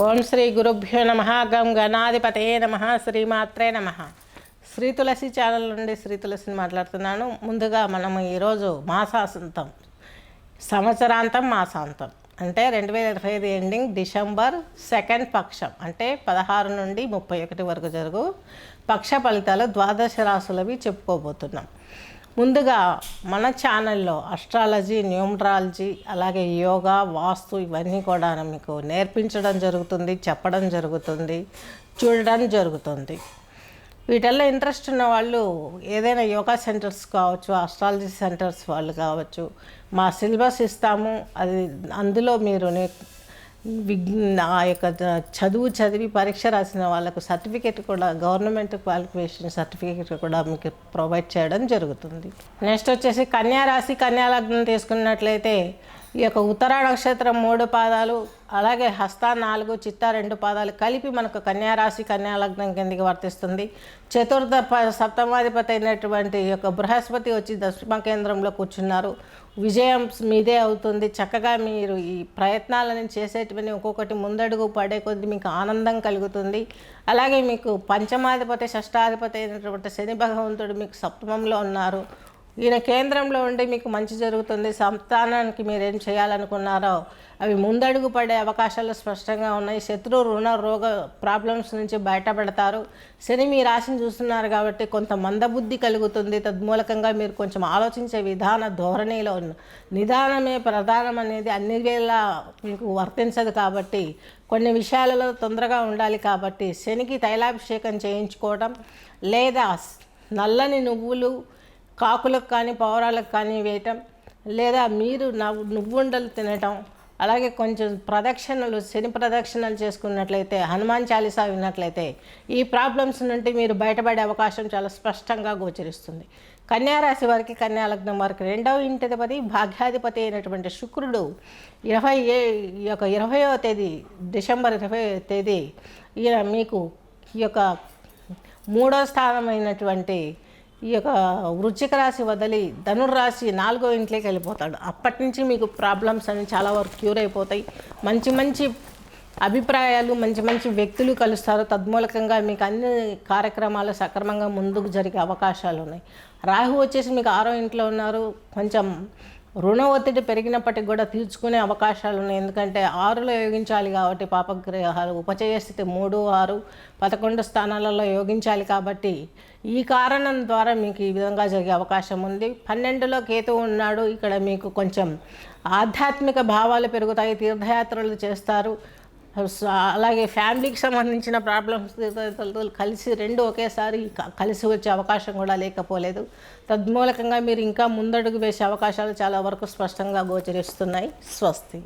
ఓం శ్రీ గురుభ్యో నమ. గం గణాధిపతే నమ. శ్రీమాత్రే నమ. శ్రీ తులసి ఛానల్ నుండి శ్రీ తులసిని మాట్లాడుతున్నాను. ముందుగా మనము ఈరోజు మాసాంతం సంవత్సరాంతం మాసాంతం. అంటే రెండు వేల ఇరవై ఐదు ఎండింగ్ డిసెంబర్ సెకండ్ పక్షం. అంటే పదహారు నుండి ముప్పై ఒకటి వరకు జరుగు పక్ష ఫలితాలు ద్వాదశ రాసులవి చెప్పుకోబోతున్నాం. ముందుగా మన ఛానల్లో అస్ట్రాలజీ న్యూమరాలజీ అలాగే యోగా వాస్తు ఇవన్నీ కూడా మీకు నేర్పించడం జరుగుతుంది చెప్పడం జరుగుతుంది చూడడం జరుగుతుంది. వీటిల్లో ఇంట్రెస్ట్ ఉన్న వాళ్ళు ఏదైనా యోగా సెంటర్స్ కావచ్చు అస్ట్రాలజీ సెంటర్స్ వాళ్ళు కావచ్చు మా సిలబస్ ఇస్తాము. అది అందులో మీరు విజ్ఞ ఆ యొక్క చదువు చదివి పరీక్ష రాసిన వాళ్ళకు సర్టిఫికేట్ కూడా గవర్నమెంట్ క్వాలిఫికేషన్ సర్టిఫికేట్ కూడా మీకు ప్రొవైడ్ చేయడం జరుగుతుంది. నెక్స్ట్ వచ్చేసి కన్యా రాశి కన్యా లగ్నం తీసుకున్నట్లయితే ఈ యొక్క ఉత్తరా నక్షత్రం మూడు పాదాలు అలాగే హస్త నాలుగు చిత్త రెండు పాదాలు కలిపి మనకు కన్యారాశి కన్యాలగ్నం కిందకి వర్తిస్తుంది. చతుర్థ ప సప్తమాధిపతి అయినటువంటి యొక్క బృహస్పతి వచ్చి దశమ కేంద్రంలో కూర్చున్నారు. విజయం మీదే అవుతుంది. చక్కగా మీరు ఈ ప్రయత్నాలను చేసేటువంటి ఒక్కొక్కటి ముందడుగు పడే కొద్దీ మీకు ఆనందం కలుగుతుంది. అలాగే మీకు పంచమాధిపతి షష్టాధిపతి అయినటువంటి శని భగవంతుడు మీకు సప్తమంలో ఉన్నారు. ఈయన కేంద్రంలో ఉండి మీకు మంచి జరుగుతుంది సంతానానికి మీరు ఏం చేయాలనుకున్నారో అవి ముందడుగు పడే అవకాశాలు స్పష్టంగా ఉన్నాయి. శత్రు రుణ రోగ ప్రాబ్లమ్స్ నుంచి బయటపడతారు. శని మీ రాశిని చూస్తున్నారు కాబట్టి కొంత మందబుద్ధి కలుగుతుంది. తద్మూలకంగా మీరు కొంచెం ఆలోచించే విధాన ధోరణిలో ఉన్న నిదానమే ప్రధానం అనేది అన్ని వేళ మీకు వర్తించదు కాబట్టి కొన్ని విషయాలలో తొందరగా ఉండాలి కాబట్టి శనికి తైలాభిషేకం చేయించుకోవడం లేదా నల్లని నువ్వులు కాకులకు కానీ పౌరాలకు కానీ వేయటం లేదా మీరు నవ్వు నువ్వుండలు తినటం అలాగే కొంచెం ప్రదక్షిణలు శని ప్రదక్షిణలు చేసుకున్నట్లయితే హనుమాన్ చాలీసా విన్నట్లయితే ఈ ప్రాబ్లమ్స్ నుండి మీరు బయటపడే అవకాశం చాలా స్పష్టంగా గోచరిస్తుంది. కన్యారాశి వారికి కన్యాలగ్నం వారికి రెండవ ఇంటిపతి భాగ్యాధిపతి అయినటువంటి శుక్రుడు ఇరవై ఏ ఈ యొక్క ఇరవయో తేదీ డిసెంబర్ ఇరవై తేదీ ఈయన మీకు ఈ యొక్క మూడో స్థానమైనటువంటి ఈ యొక్క వృచ్చిక రాశి వదిలి ధనుర్రాశి నాలుగో ఇంట్లోకి వెళ్ళిపోతాడు. అప్పటి నుంచి మీకు ప్రాబ్లమ్స్ అనేవి చాలా వరకు క్యూర్ అయిపోతాయి. మంచి మంచి అభిప్రాయాలు మంచి మంచి వ్యక్తులు కలుస్తారు. తద్మూలకంగా మీకు అన్ని కార్యక్రమాలు సక్రమంగా ముందుకు జరిగే అవకాశాలు ఉన్నాయి. రాహు వచ్చేసి మీకు ఆరో ఇంట్లో ఉన్నారు. కొంచెం రుణ ఒత్తిడి పెరిగినప్పటికి కూడా తీర్చుకునే అవకాశాలు ఉన్నాయి. ఎందుకంటే ఆరులో యోగించాలి కాబట్టి పాపగ్రహాలు ఉపచయ స్థితి మూడు ఆరు పదకొండు స్థానాలలో యోగించాలి కాబట్టి ఈ కారణం ద్వారా మీకు ఈ విధంగా జరిగే అవకాశం ఉంది. పన్నెండులో కేతు ఉన్నాడు. ఇక్కడ మీకు కొంచెం ఆధ్యాత్మిక భావాలు పెరుగుతాయి. తీర్థయాత్రలు చేస్తారు. అలాగే ఫ్యామిలీకి సంబంధించిన ప్రాబ్లమ్స్ కలిసి రెండు ఒకేసారి కలిసి వచ్చే అవకాశం కూడా లేకపోలేదు. తద్మూలకంగా మీరు ఇంకా ముందడుగు వేసే అవకాశాలు చాలా వరకు స్పష్టంగా గోచరిస్తున్నాయి. స్వస్తి.